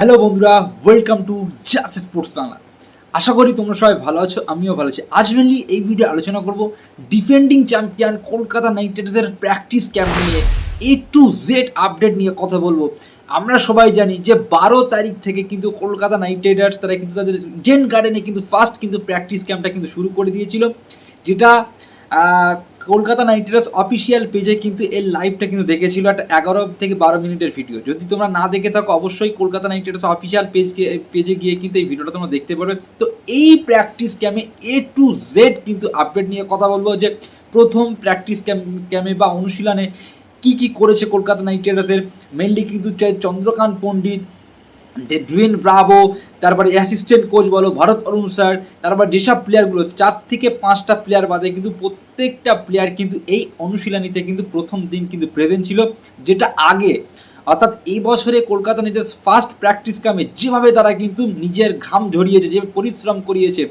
Hello বন্ধুরা welcome to just sports Bangla আশা করি তোমরা সবাই ভালো আছো, আমিও ভালো আছি। আজ মেনলি এই ভিডিও আলোচনা করব ডিফেন্ডিং চ্যাম্পিয়ন কলকাতা নাইট রাইডার্সের প্র্যাকটিস ক্যাম্প নিয়ে এ টু জেড আপডেট নিয়ে কথা বলব। আমরা সবাই জানি যে বারো তারিখ থেকে কিন্তু কলকাতা নাইট রাইডার্স তারা কিন্তু তাদের ডেন গার্ডেনে কিন্তু ফার্স্ট কিন্তু প্র্যাকটিস ক্যাম্পটা কিন্তু শুরু করে দিয়েছিল। যেটা কলকাতা নাইট রাইডার্স অফিসিয়াল পেজে কিন্তু এর লাইভটা কিন্তু দেখেছিল একটা এগারো থেকে বারো মিনিটের ভিডিও যদি তোমরা না দেখে থাকো, অবশ্যই Kolkata knight riders official page পেজে গিয়ে কিন্তু এই ভিডিওটা তোমরা দেখতে পারবে। তো এই প্র্যাকটিস ক্যামে এ টু জেড কিন্তু আপডেট নিয়ে কথা বলব যে, প্রথম প্র্যাকটিস ক্যাম ক্যামে বা অনুশীলনে কি কি করেছে কলকাতা নাইট রাইডার্সের মেনলি কিন্তু চন্দ্রকান্ত পণ্ডিত ডেডভিন ব্রাভো তারপরে অ্যাসিস্ট্যান্ট কোচ বলো, ভারত অরুণ স্যার, তারপর যেসব প্লেয়ারগুলো চার থেকে পাঁচটা প্লেয়ার বাদে কিন্তু প্রত্যেকটা প্লেয়ার কিন্তু এই অনুশীলনীতে কিন্তু প্রথম দিন কিন্তু প্রেজেন্ট ছিল, যেটা আগে। অর্থাৎ এই বছরে কলকাতা নাইট ফার্স্ট প্র্যাকটিস কামে যেভাবে তারা কিন্তু নিজের ঘাম ঝরিয়েছে, যেভাবে পরিশ্রম করিয়েছে,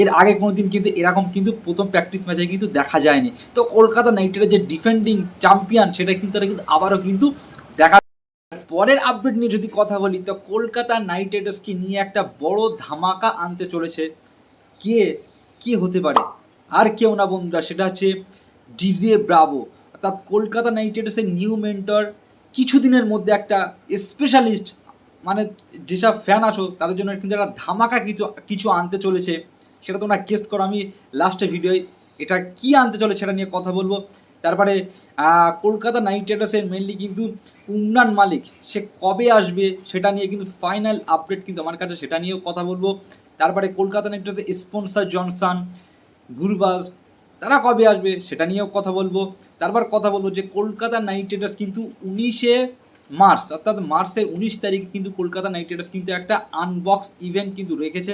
এর আগে কোনো দিন কিন্তু এরকম কিন্তু প্রথম প্র্যাকটিস ম্যাচে কিন্তু দেখা যায়নি। তো কলকাতা নাইট যে ডিফেন্ডিং চ্যাম্পিয়ন সেটা কিন্তু তারা কিন্তু আবারও কিন্তু পরের আপডেট নিয়ে যদি কথা বলি, তো কলকাতা নাইট রাইডার্সকে নিয়ে একটা বড় ধামাকা আনতে চলেছে। কে কে হতে পারে? আর কেউ না বন্ধুরা, সেটা হচ্ছে ডিজে ব্রাভো। অর্থাৎ কলকাতা নাইট রাইডার্সের নিউ মেন্টর কিছুদিনের মধ্যে একটা স্পেশালিস্ট মানে যেসব ফ্যান আছো, তাদের জন্য কিন্তু একটা ধামাকা কিছু কিছু আনতে চলেছে। সেটা তোমরা গেস্ট করো, আমি লাস্টে ভিডিওয় এটা কি আনতে চলে সেটা নিয়ে কথা বলব। তারপরে কলকাতা নাইট রাইডার্সের মেনলি কিন্তু উমরান মালিক, সে কবে আসবে সেটা নিয়ে কিন্তু ফাইনাল আপডেট কিন্তু আমার কাছে সেটা নিয়েও কথা বলব। তারপরে কলকাতা নাইট রাইডার্সের স্পন্সার জনসন গুরবাজ তারা কবে আসবে সেটা নিয়েও কথা বলব। তারপর কথা বলব যে কলকাতা নাইট রাইডার্স কিন্তু উনিশে মার্চ, অর্থাৎ মার্চের উনিশ তারিখে কিন্তু কলকাতা নাইট রাইডার্স কিন্তু একটা আনবক্স ইভেন্ট কিন্তু রেখেছে।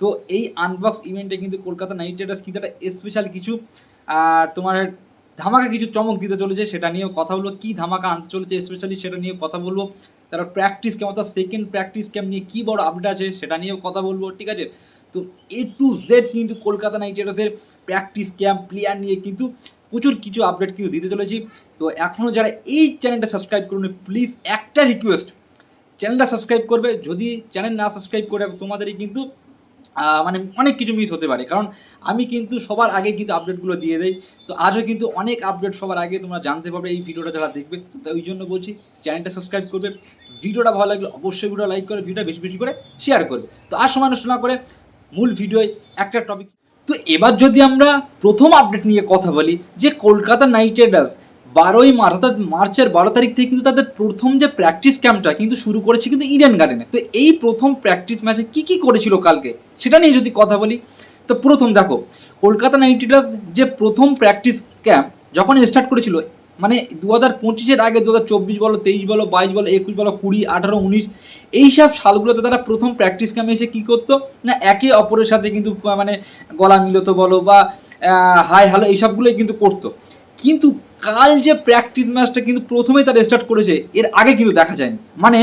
তো এই আনবক্স ইভেন্টে কিন্তু কলকাতা নাইট রাইডার্স কিন্তু একটা স্পেশাল কিছু তোমার ধামাকা কিছু চমক দিতে চলেছে, সেটা নিয়েও কথা বলব। কী ধামাকা আনতে চলেছে স্পেশালি সেটা নিয়ে কথা বলব। তারপর প্র্যাকটিস ক্যাম্প অর্থাৎ সেকেন্ড প্র্যাকটিস ক্যাম্প নিয়ে কী বড় আপডেট আছে সেটা নিয়েও কথা বলব, ঠিক আছে? তো এ টু জেড কিন্তু কলকাতা নাইট রাইডার্সের প্র্যাকটিস ক্যাম্প প্লেয়ার নিয়ে কিন্তু প্রচুর কিছু আপডেট কিন্তু দিতে চলেছি। তো এখনও যারা এই চ্যানেলটা সাবস্ক্রাইব করুন প্লিজ একটা রিকোয়েস্ট চ্যানেলটা সাবস্ক্রাইব করবে। যদি চ্যানেল না সাবস্ক্রাইব করে তোমাদেরই কিন্তু মানে অনেক কিছু মিস হতে পারে। কারণ আমি কিন্তু সবার আগে কিন্তু আপডেটগুলো দিয়ে দেই। তো আজও কিন্তু অনেক আপডেট সবার আগে তোমরা জানতে পারবে এই ভিডিওটা যারা দেখবে। তো ওই জন্য বলছি চ্যানেলটা সাবস্ক্রাইব করবে। ভিডিওটা ভালো লাগলে অবশ্যই ভিডিও লাইক করে ভিডিওটা বেশি বেশি করে শেয়ার করবে। তো আর সময় নষ্ট না করে মূল ভিডিওয় একটা টপিক তো এবার যদি আমরা প্রথম আপডেট নিয়ে কথা বলি, যে কলকাতা নাইট রাইডার্স বারোই মার্চ, অর্থাৎ মার্চের বারো তারিখ থেকে কিন্তু তাদের প্রথম যে প্র্যাকটিস ক্যাম্পটা কিন্তু শুরু করেছে কিন্তু ইডেন গার্ডেনে তো এই প্রথম প্র্যাকটিস ম্যাচে কি কি করেছিল কালকে? সেটা নিয়ে যদি কথা বলি, তো প্রথম দেখো, কলকাতা নাইট রাইডার্স যে প্রথম প্র্যাকটিস ক্যাম্প যখন স্টার্ট করেছিল মানে দু হাজার পঁচিশের আগে দু হাজার চব্বিশ বলো, তেইশ বলো, বাইশ বলো, একুশ বলো, কুড়ি, আঠারো, উনিশ এইসব সালগুলোতে তারা প্রথম প্র্যাকটিস ক্যাম্পে এসে কী করতো? না, একে অপরের সাথে কিন্তু মানে গলা মিলতো বলো বা হাই হ্যালো এইসবগুলোই কিন্তু করতো। কিন্তু কাল যে প্র্যাকটিস ম্যাচটা কিন্তু প্রথমেই তারা স্টার্ট করেছে, এর আগে কিন্তু দেখা যায়নি। মানে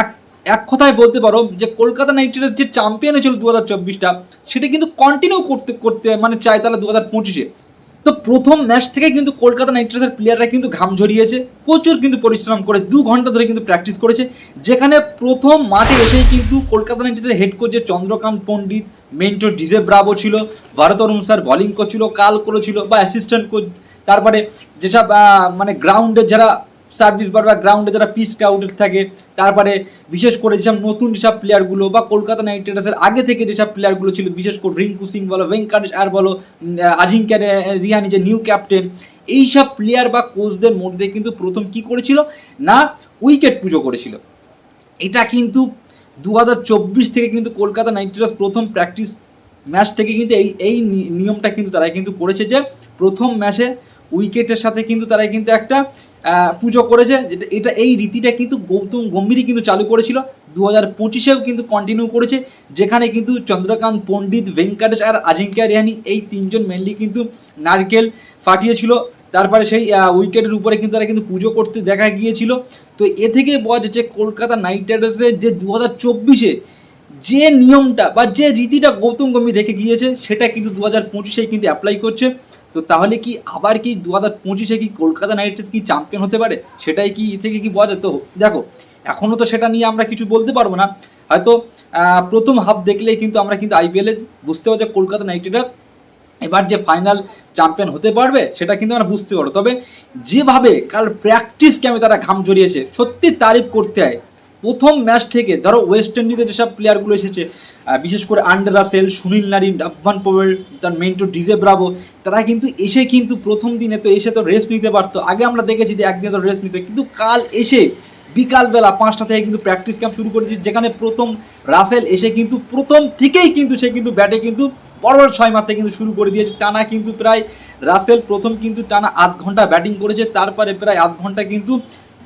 এক এক কথায় বলতে পারো যে কলকাতা নাইট রাইডার্স যে চ্যাম্পিয়ন ছিল দু হাজার চব্বিশটা, সেটা কিন্তু কন্টিনিউ করতে করতে মানে চায় তারা দু হাজার পঁচিশে। তো প্রথম ম্যাচ থেকে কিন্তু কলকাতা নাইট রাইডার্সের প্লেয়াররা কিন্তু ঘাম ঝরিয়েছে, প্রচুর কিন্তু পরিশ্রম করে দু ঘণ্টা ধরে কিন্তু প্র্যাকটিস করেছে, যেখানে প্রথম মাঠে এসেই কিন্তু কলকাতা নাইট রাইডার্সের হেড কোচ যে Chandrakant Pandit mentor DJ Bravo ছিল, Bharat Arun sir bowling coach ছিল কাল কোচ ছিল বা অ্যাসিস্ট্যান্ট কোচ তারপরে যেসব মানে গ্রাউন্ডে যারা সার্ভিস বার বা গ্রাউন্ডে যারা পিস ক্রাউডেড থাকে তারপরে বিশেষ করে যেসব নতুন যেসব প্লেয়ারগুলো বা কলকাতা নাইট রাইডার্সের আগে থেকে যেসব প্লেয়ারগুলো ছিল বিশেষ করে রিঙ্কু সিং বলো ভেঙ্কাটেশ আর বলো উম, আজিঙ্ক্য রিয়ানি যে নিউ ক্যাপ্টেন এইসব প্লেয়ার বা কোচদের মধ্যে কিন্তু প্রথম কি করেছিল? না উইকেট পুজো করেছিল। এটা কিন্তু দু হাজার চব্বিশ থেকে কিন্তু কলকাতা নাইট রাইডার্স প্রথম প্র্যাকটিস ম্যাচ থেকে কিন্তু এই এই নিয়মটা কিন্তু তারা কিন্তু করেছে যে প্রথম ম্যাচে উইকেটের সাথে কিন্তু তারা কিন্তু একটা পুজো করেছে। যেটা, এটা, এই রীতিটা কিন্তু গৌতম গম্ভীরই কিন্তু চালু করেছিল। দু হাজার পঁচিশেও কিন্তু কন্টিনিউ করেছে, যেখানে কিন্তু চন্দ্রকান্ত পণ্ডিত, ভেঙ্কটেশ আর আজিঙ্কা রিয়ানি এই তিনজন মেনলি কিন্তু নারকেল ফাটিয়েছিল। তারপরে সেই উইকেটের উপরে কিন্তু তারা কিন্তু পুজো করতে দেখা গিয়েছিল। তো এ থেকে বোঝা যাচ্ছে কলকাতা নাইট রাইডার্সের যে দু হাজার চব্বিশে যে নিয়মটা বা যে রীতিটা গৌতম গম্ভীর রেখে গিয়েছে, সেটা কিন্তু দু হাজার পঁচিশে কিন্তু অ্যাপ্লাই করছে। তো তাহলে কি আবার কি দু হাজার পঁচিশে কি কলকাতা নাইট রাইডার্স কি চ্যাম্পিয়ন হতে পারে? সেটাই কি থেকে কি বোঝা যায়? তো দেখো এখনও তো সেটা নিয়ে আমরা কিছু বলতে পারব না। হয়তো প্রথম হাফ দেখলেই কিন্তু আমরা কিন্তু আইপিএলে বুঝতে পারছি যে কলকাতা নাইট রাইডার্স এবার যে ফাইনাল চ্যাম্পিয়ন হতে পারবে, সেটা কিন্তু আমরা বুঝতে পারব। তবে যেভাবে কাল প্র্যাকটিস ক্যাম্পে তারা ঘাম জড়িয়েছে, সত্যি তারিফ করতে হয়। প্রথম ম্যাচ থেকে, ধরো ওয়েস্ট ইন্ডিজে যেসব প্লেয়ারগুলো এসেছে বিশেষ করে আন্ডার রাসেল, সুনীল নারিন ডাব্বান পোয়েল তার মেন্টু ডিজে ব্রাভো, তারা কিন্তু এসে কিন্তু প্রথম দিনে তো এসে তো রেস্ট নিতে পারতো। আগে আমরা দেখেছি যে একদিন তো রেস্ট নিতে কিন্তু কাল এসে বিকালবেলা পাঁচটা থেকে কিন্তু প্র্যাকটিস ক্যাম্প শুরু করেছে, যেখানে প্রথম রাসেল এসে কিন্তু প্রথম থেকেই কিন্তু সে কিন্তু ব্যাটে কিন্তু বড় বড় ছয় মারতে কিন্তু শুরু করে দিয়েছে। টানা কিন্তু প্রায় রাসেল প্রথম কিন্তু টানা আধ ঘণ্টা ব্যাটিং করেছে, তারপরে প্রায় আধ ঘণ্টা কিন্তু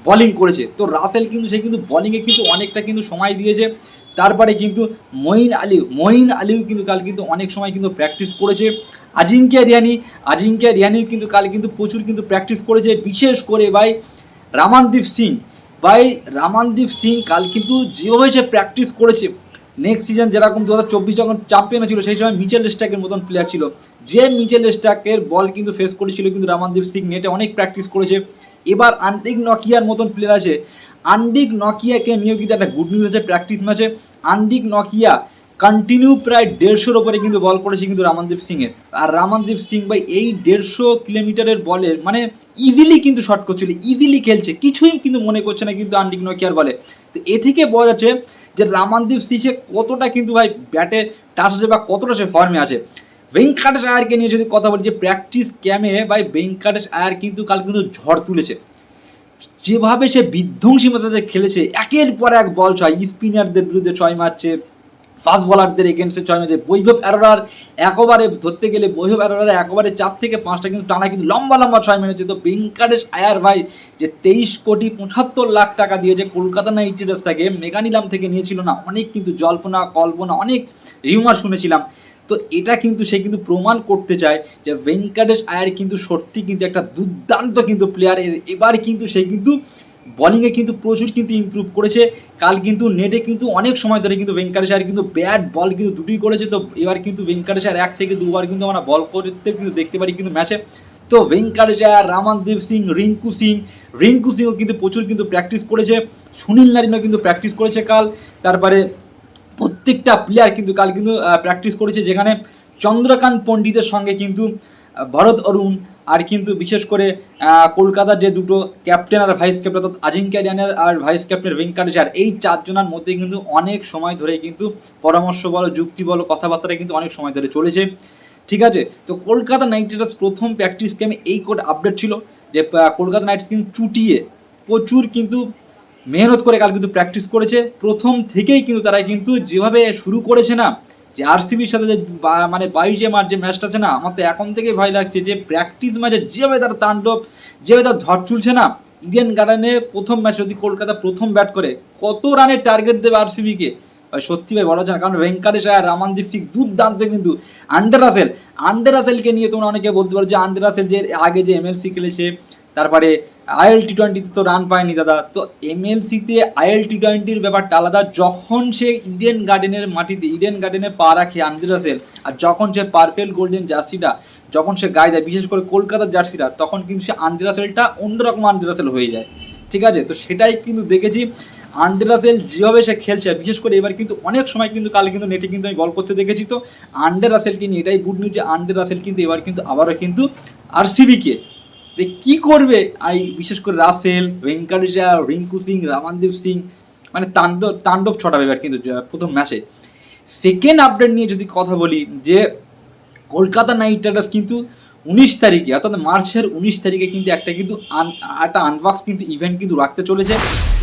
বলিং করেছে। তো রাসেল কিন্তু, সে কিন্তু বলিংয়ে কিন্তু অনেকটা কিন্তু সময় দিয়েছে। তারপরে কিন্তু মঈন আলী, মঈন আলীও কিন্তু কাল কিন্তু অনেক সময় কিন্তু প্র্যাকটিস করেছে। আজিঙ্কিয়া রিয়ানি আজিঙ্কিয়া রিয়ানিও কিন্তু কাল কিন্তু প্রচুর কিন্তু প্র্যাকটিস করেছে, বিশেষ করে ভাই রামানদীপ সিং। ভাই রামানদীপ সিং কাল কিন্তু যেভাবে সে প্র্যাকটিস করেছে নেক্সট সিজন যেরকম দু হাজার চব্বিশ যখন চ্যাম্পিয়ন ছিল, সেই সময় মিচেল স্ট্যাকের মতন প্লেয়ার ছিল। যে মিচেল স্ট্যাকের বল কিন্তু ফেস করেছিল কিন্তু রামানদীপ সিং নেটে অনেক প্র্যাকটিস করেছে। এবার আন্টিক নকিয়ার মতন প্লেয়ার আছে আন্ডিক নকিয়াকে নিয়েও কিন্তু একটা গুড নিউজ আছে প্র্যাকটিস ম্যাচে আন্ডিক নকিয়া কন্টিনিউ প্রায় দেড়শোর ওপরে কিন্তু বল করেছে কিন্তু রামানদীপ সিংয়ের। আর রামানদীপ সিং ভাই এই দেড়শো কিলোমিটারের বলের মানে ইজিলি কিন্তু শট করছিল ইজিলি খেলছে, কিছুই কিন্তু মনে করছে না কিন্তু আন্ডিক নকিয়ার বলে তো এ থেকে বোঝা যাচ্ছে যে রামানদীপ সিং সে কতটা কিন্তু ভাই ব্যাটে টাচ আছে বা কতটা সে ফর্মে আছে। ভেঙ্কাটেশ আয়ারকে নিয়ে যদি কথা বলি, যে প্র্যাকটিস ক্যামে ভাই ভেঙ্কাটেশ আয়ার কিন্তু কাল কিন্তু ঝড় তুলেছে। যেভাবে সে বিধ্বংসী মাথাতে খেলেছে, একের পর এক বল ছয়। স্পিনারদের বিরুদ্ধে ছয় মারছে ফাস্ট বলারদের এগেনস্টে ছয় মারছে। বৈভব অ্যারোরার একবারে ধরতে গেলে, বৈভব অ্যারোরার একবারে চার থেকে পাঁচটা কিন্তু টানা কিন্তু লম্বা লম্বা ছয় মেরেছে। তো ভেঙ্কাটেশ আয়ার ভাই যে তেইশ কোটি পঁচাত্তর লাখ টাকা দিয়ে যে কলকাতা নাইট রাইডার্স থেকে মেগানিলাম থেকে নিয়েছিল না। অনেক কিন্তু জল্পনা, কল্পনা, অনেক রিউমার শুনেছিলাম। তো এটা কিন্তু সে কিন্তু প্রমাণ করতে চায় যে ভেঙ্কটেশ আয়ার কিন্তু সত্যি কিন্তু একটা দুর্দান্ত কিন্তু প্লেয়ার এবার কিন্তু সে কিন্তু বলিংয়ে কিন্তু প্রচুর কিন্তু ইমপ্রুভ করেছে। কাল কিন্তু নেটে কিন্তু অনেক সময় ধরে কিন্তু ভেঙ্কাটেশ আয়ার কিন্তু ব্যাট বল কিন্তু দুটোই করেছে। তো এবার কিন্তু ভেঙ্কাটেশ আয়ার এক থেকে দুবার কিন্তু আমরা বল করতে কিন্তু দেখতে পারি কিন্তু ম্যাচে তো ভেঙ্কাটেশ আয়ার, রামানদীপ সিং, রিঙ্কু সিং, রিঙ্কু সিংও কিন্তু প্রচুর কিন্তু প্র্যাকটিস করেছে। সুনীল নারিনও কিন্তু প্র্যাকটিস করেছে কাল। তারপরে প্রত্যেকটা প্লেয়ার কিন্তু কাল কিন্তু প্র্যাকটিস করেছে যেখানে চন্দ্রকান্ত পণ্ডিতের সঙ্গে কিন্তু ভরত অরুণ আর কিন্তু বিশেষ করে কলকাতার যে দুটো ক্যাপ্টেন আর ভাইস ক্যাপ্টেন অর্থাৎ আজিঙ্কা আর ভাইস ক্যাপ্টেন ভেঙ্কাটেশ আর এই চারজনের মধ্যে কিন্তু অনেক সময় ধরে কিন্তু পরামর্শ বলো, যুক্তি বলো কথাবার্তা কিন্তু অনেক সময় ধরে চলেছে। ঠিক আছে? তো কলকাতা নাইট রাইডার্স প্রথম প্র্যাকটিস ক্যামে এই কোড আপডেট ছিল যে কলকাতা নাইটস কিন্তু চুটিয়ে প্রচুর কিন্তু মেহনত করে কাল কিন্তু প্র্যাকটিস করেছে। প্রথম থেকেই কিন্তু তারা কিন্তু যেভাবে শুরু করেছে না, যে আরসিবির সাথে যে মানে বাইশে মার যে ম্যাচটা আছে না, আমার তো এখন থেকেই ভয় লাগছে যে প্র্যাকটিস ম্যাচে যেভাবে তার তাণ্ডব, যেভাবে তার ঝড় চুলছে না ইডেন গার্ডেনে প্রথম ম্যাচ যদি কলকাতা প্রথম ব্যাট করে, কত রানের টার্গেট দেবে আরসিবিকে সত্যি ভাই, বলা যায় কারণ ভেঙ্কাটেশ আর রামানদীপ সিং দুর্দান্ত কিন্তু। আন্ডার রাসেল আন্ডার রাসেলকে নিয়ে তোমরা অনেকে বলতে পারো যে আন্ডার রাসেল যে আগে যে এমএলসি খেলেছে, তারপরে আইএল টি টোয়েন্টিতে তো রান পায়নি দাদা। তো এমএলসিতে আইএল টি টোয়েন্টির ব্যাপারটা আলাদা। যখন সে ইডেন গার্ডেনের মাটিতে ইডেন গার্ডেনে পা রাখে আন্দ্রে রাসেল আর যখন সে পারফেক্ট গোল্ডেন জার্সিটা, যখন সে গায়ে দেয়, বিশেষ করে কলকাতার জার্সিটা, তখন কিন্তু সে আন্দ্রে রাসেলটা অন্যরকম আন্দ্রে রাসেল হয়ে যায়। ঠিক আছে? তো সেটাই কিন্তু দেখেছি। আন্ডে রাসেল যেভাবে সে খেলছে বিশেষ করে এবার কিন্তু অনেক সময় কিন্তু কাল কিন্তু নেটে কিন্তু আমি বল করতে দেখেছি তো। আন্ডে রাসেলকে নিয়ে এটাই গুড নিউজ যে আন্ডে রাসেল কিন্তু এবার কিন্তু আবারও কিন্তু আরসিবিকে যে কী করবে? আই বিশেষ করে রাসেল, ভেঙ্কাটেশা, রিঙ্কু সিং, রামানদীপ সিং মানে তাণ্ডব তাণ্ডব ছটাবে এবার কিন্তু প্রথম ম্যাচে সেকেন্ড আপডেট নিয়ে যদি কথা বলি, যে কলকাতা নাইট রাইডার্স কিন্তু উনিশ তারিখে, অর্থাৎ মার্চের উনিশ তারিখে কিন্তু একটা কিন্তু একটা আনবক্স কিন্তু ইভেন্ট কিন্তু রাখতে চলেছে।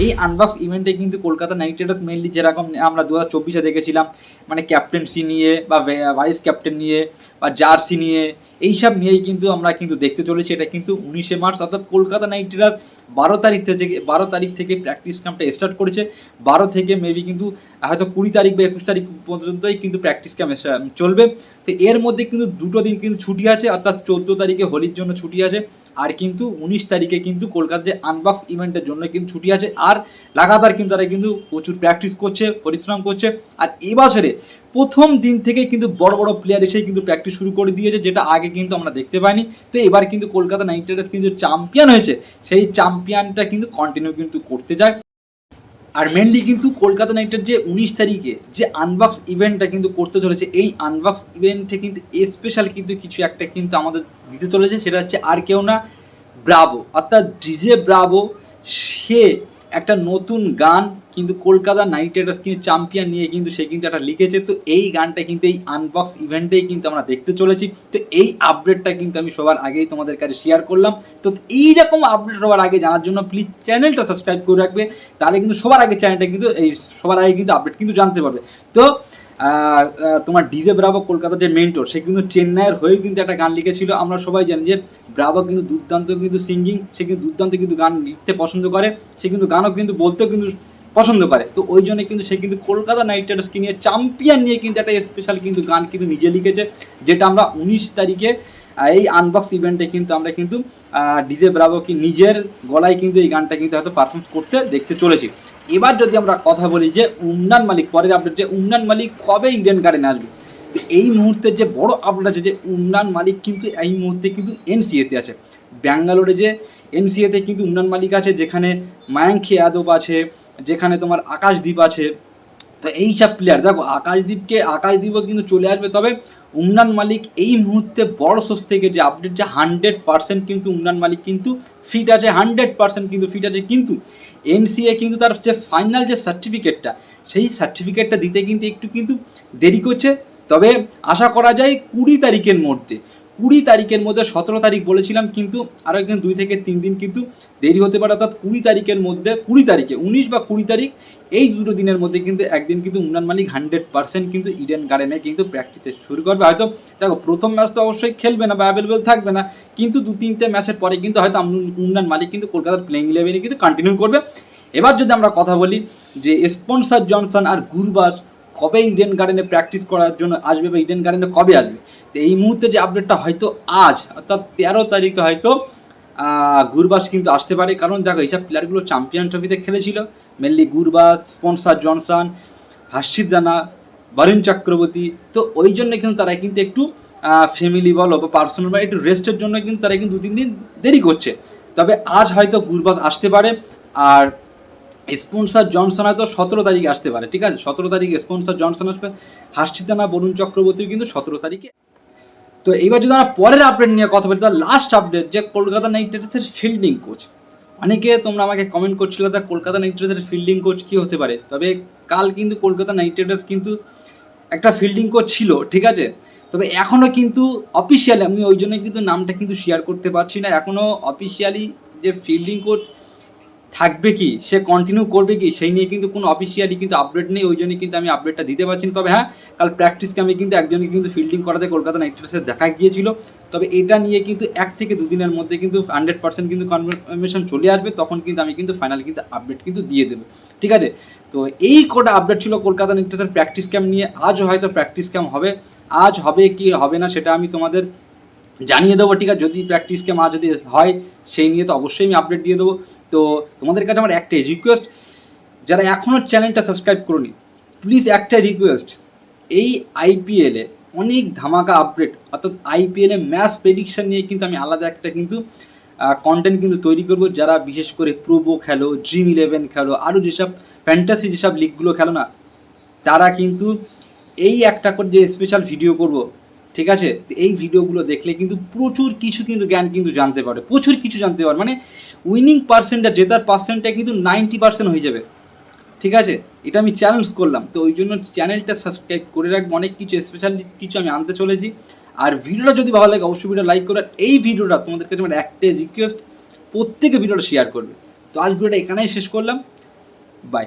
এই আনবক্স ইভেন্টে কিন্তু কলকাতা নাইট রাইডার্স মেনলি যেরকম আমরা দু হাজার চব্বিশে দেখেছিলাম মানে ক্যাপ্টেন্সি নিয়ে বা ভাইস ক্যাপ্টেন নিয়ে বা জার্সি নিয়ে, এইসব নিয়েই কিন্তু আমরা কিন্তু দেখতে চলেছি। এটা কিন্তু উনিশে মার্চ, অর্থাৎ কলকাতা নাইট রাইডার্স বারো তারিখ থেকে, বারো তারিখ থেকে প্র্যাকটিস ক্যাম্পটা স্টার্ট করেছে। বারো থেকে মেবি কিন্তু, হয়তো কুড়ি তারিখ বা একুশ তারিখ পর্যন্তই কিন্তু প্র্যাকটিস ক্যাম্প চলবে। তো এর মধ্যে কিন্তু দুটো দিন কিন্তু ছুটি আছে, অর্থাৎ চোদ্দ তারিখে হোলির জন্য ছুটি আছে। আর কিন্তু উনিশ তারিখে কিন্তু কলকাতাতে আনবক্স ইভেন্টের জন্য কিন্তু ছুটি আছে, আর লাগাতার কিন্তু তারা কিন্তু প্রচুর প্র্যাকটিস করছে, পরিশ্রম করছে। আর এবছরে প্রথম দিন থেকে কিন্তু বড় বড় প্লেয়ার এসে কিন্তু প্র্যাকটিস শুরু করে দিয়েছে, যেটা আগে কিন্তু আমরা দেখতে পাইনি। তো এবার কিন্তু কলকাতা নাইট রাইডার্স কিন্তু চ্যাম্পিয়ন হয়েছে, সেই চ্যাম্পিয়নটা কিন্তু কন্টিনিউ কিন্তু করতে যায় আর মেনলি কিন্তু কলকাতা নাইটের যে উনিশ তারিখে যে আনবক্স ইভেন্টটা কিন্তু করতে চলেছে, এই আনবক্স ইভেন্টে কিন্তু স্পেশাল কিন্তু কিছু একটা কিন্তু আমাদের দিতে চলেছে, সেটা হচ্ছে আর কেউ না ব্রাভো অর্থাৎ ডিজে ব্রাভো সে একটা নতুন গান কিন্তু কলকাতা নাইট রাইডার্স কিন্তু চ্যাম্পিয়ন নিয়ে কিন্তু সে কিন্তু একটা লিখেছে। তো এই গানটা কিন্তু, এই আনবক্স ইভেন্টেই কিন্তু আমরা দেখতে চলেছি। তো এই আপডেটটা কিন্তু আমি সবার আগেই তোমাদের কাছে শেয়ার করলাম। তো এইরকম আপডেট সবার আগে জানার জন্য প্লিজ চ্যানেলটা সাবস্ক্রাইব করে রাখবে। তাহলে কিন্তু সবার আগে চ্যানেলটা কিন্তু, এই সবার আগে কিন্তু আপডেট কিন্তু জানতে পারবে। তো তোমার ডিজে ব্রাভো কলকাতার যে মেন্টর সে কিন্তু চেন্নাইয়ের হয়েও কিন্তু একটা গান লিখেছিল। আমরা সবাই জানি যে ব্রাভো কিন্তু দুর্দান্ত কিন্তু সিঙ্গিং সে কিন্তু দুর্দান্ত কিন্তু গান লিখতে পছন্দ করে। সে কিন্তু গানও কিন্তু বলতেও কিন্তু পছন্দ করে। তো ওই জন্য কিন্তু সে কিন্তু কলকাতা নাইট রাইডার্সকে নিয়ে চ্যাম্পিয়ন নিয়ে কিন্তু একটা স্পেশাল কিন্তু গান কিন্তু নিজে লিখেছে, যেটা আমরা উনিশ তারিখে এই আনবক্স ইভেন্টে কিন্তু আমরা কিন্তু ডিজে ব্রাভো কি নিজের গলায় কিন্তু এই গানটা কিন্তু হয়তো পারফর্মেন্স করতে দেখতে চলেছি। এবার যদি আমরা কথা বলি যে উমনান মালিক, পরের আপডেট যে উমনান মালিক কবে ইডেন গার্ডেন আসবে? তো এই মুহূর্তে যে বড় আপডেট আছে যে উমরান মালিক কিন্তু এই মুহূর্তে কিন্তু এনসিএতে আছে। ব্যাঙ্গালোরে যে এনসিএতে কিন্তু উমরান মালিক আছে, যেখানে মায়াঙ্ক যাদব আছে, যেখানে তোমার আকাশদ্বীপ আছে। তো এই সব প্লেয়ার দেখো আকাশদ্বীপকে আকাশদ্বীপও কিন্তু চলে আসবে। তবে উমরান মালিক এই মুহূর্তে বড় সোর্স থেকে যে আপডেট যে হান্ড্রেড পার্সেন্ট কিন্তু উমরান মালিক কিন্তু ফিট আছে হান্ড্রেড পার্সেন্ট কিন্তু ফিট আছে। কিন্তু এনসিএ কিন্তু তার যে ফাইনাল যে সার্টিফিকেটটা সেই সার্টিফিকেটটা দিতে কিন্তু একটু কিন্তু দেরি করছে। তবে আশা করা যায় কুড়ি তারিখের মধ্যে, কুড়ি তারিখের মধ্যে সতেরো তারিখ বলেছিলাম, কিন্তু আরও একদিন, দুই থেকে তিন দিন কিন্তু দেরি হতে পারে, অর্থাৎ কুড়ি তারিখের মধ্যে, কুড়ি তারিখে, উনিশ বা কুড়ি তারিখ, এই দুটো দিনের মধ্যে কিন্তু একদিন কিন্তু উমরান মালিক হান্ড্রেড পার্সেন্ট কিন্তু ইডেন গার্ডেনে কিন্তু প্র্যাকটিসে শুরু করবে। হয়তো দেখো, প্রথম ম্যাচ তো অবশ্যই খেলবে না বা অ্যাভেলেবেল থাকবে না, কিন্তু দু তিনটে ম্যাচের পরে কিন্তু হয়তো উমরান মালিক কিন্তু কলকাতার প্লেইং ইলেভেনে কিন্তু কন্টিনিউ করবে। এবার যদি আমরা কথা বলি যে স্পন্সার জনসন আর গুরবাস কবে ইডেন গার্ডেনে প্র্যাকটিস করার জন্য আসবে বা ইডেন গার্ডেনে কবে আসবে? তো এই মুহূর্তে যে আপডেটটা হয়তো আজ, অর্থাৎ তেরো তারিখে হয়তো গুরবাস কিন্তু আসতে পারে। কারণ দেখো, এইসব প্লেয়ারগুলো চ্যাম্পিয়ন ট্রফিতে খেলেছিল। মেনলি গুরবাস স্পন্সার জনসন হাসিদ জানা বরুণ চক্রবর্তী। তো ওই জন্য কিন্তু তারা কিন্তু একটু ফ্যামিলি বলো বা পার্সোনাল বা একটু রেস্টের জন্য কিন্তু তারা কিন্তু দু তিন দিন দেরি করছে। তবে আজ হয়তো গুরবাস আসতে পারে। আর স্পন্সার জনসন হয়তো সতেরো তারিখে আসতে পারে, ঠিক আছে? সতেরো তারিখে স্পন্সার জনসন আসবে। হাসিদানা বরুণ চক্রবর্তীর কিন্তু সতেরো তারিখে। তো এইবার যদি আমরা পরের আপডেট নিয়ে কথা বলি, তাহলে লাস্ট আপডেট যে কলকাতা নাইট রাইডার্সের ফিল্ডিং কোচ অনেকে তোমরা আমাকে কমেন্ট করছিলে তা কলকাতা নাইট রাইডার্সের ফিল্ডিং কোচ কী হতে পারে? তবে কাল কিন্তু কলকাতা নাইট রাইডার্স কিন্তু একটা ফিল্ডিং কোচ ছিল, ঠিক আছে? তবে এখনও কিন্তু অফিসিয়ালি আমি ওই জন্য কিন্তু নামটা কিন্তু শেয়ার করতে পারছি না। এখনও অফিসিয়ালি যে ফিল্ডিং কোচ থাকবে কি? সে কন্টিনিউ করবে কি? সেই নিয়ে কিন্তু কোনো অফিসিয়ালি কিন্তু আপডেট নেই, ওই জন্য কিন্তু আমি আপডেটটা দিতে পারছি না। তবে হ্যাঁ কাল প্র্যাকটিসকে আমি কিন্তু একজনকে কিন্তু ফিল্ডিং করাতে কলকাতা নাইট রাইডার্সের দেখা গিয়েছিল। তবে এটা নিয়ে কিন্তু এক থেকে দুদিনের মধ্যে কিন্তু হান্ড্রেড পার্সেন্ট কিন্তু কনফার্মেশন চলে আসবে, তখন কিন্তু আমি কিন্তু ফাইনাল কিন্তু আপডেট কিন্তু দিয়ে দেবো। ঠিক আছে? তো এই কটা আপডেট ছিল কলকাতা নাইট রাইডার্সের প্র্যাকটিস ক্যাম্প নিয়ে। আজও হয়তো প্র্যাকটিস ক্যাম্প হবে। আজ হবে কি হবে না সেটা আমি তোমাদের জানিয়ে দেবো, ঠিক আছে? যদি প্র্যাকটিস ক্যাম্প আজ যদি হয়, সেই নিয়ে তো অবশ্যই আমি আপডেট দিয়ে দেবো। তো তোমাদের কাছে আমার একটাই রিকোয়েস্ট যারা এখনও চ্যানেলটা সাবস্ক্রাইব করনি প্লিজ একটাই রিকোয়েস্ট এই আইপিএলে অনেক ধামাকা আপডেট অর্থাৎ আইপিএলে ম্যাচ প্রেডিকশান নিয়ে কিন্তু আমি আলাদা একটা কিন্তু কন্টেন্ট কিন্তু তৈরি করব। যারা বিশেষ করে প্রোবো খেলো ড্রিম ইলেভেন খেলো আরও যেসব ফ্যান্টাসি যেসব লিগগুলো খেলো না, তারা কিন্তু এই একটা করে যে স্পেশাল ভিডিও করব ঠিক আছে? এই ভিডিওগুলো দেখলে কিন্তু প্রচুর কিছু কিন্তু জ্ঞান কিন্তু জানতে পারে প্রচুর কিছু জানতে পারে মানে উইনিং পার্সেন্টটা জেতার পার্সেন্টটা কিন্তু নাইনটি পার্সেন্ট হয়ে যাবে। ঠিক আছে? এটা আমি চ্যালেঞ্জ করলাম। তো ওই জন্য চ্যানেলটা সাবস্ক্রাইব করে রাখব। অনেক কিছু স্পেশাল কিছু আমি আনতে চলেছি। আর ভিডিওটা যদি ভালো লাগে, অবশ্যই ভিডিও লাইক করে। এই ভিডিওটা তোমাদের কাছে আমার একটাই রিকোয়েস্ট প্রত্যেকে ভিডিওটা শেয়ার করবে। তো আজ ভিডিওটা এখানেই শেষ করলাম। বাই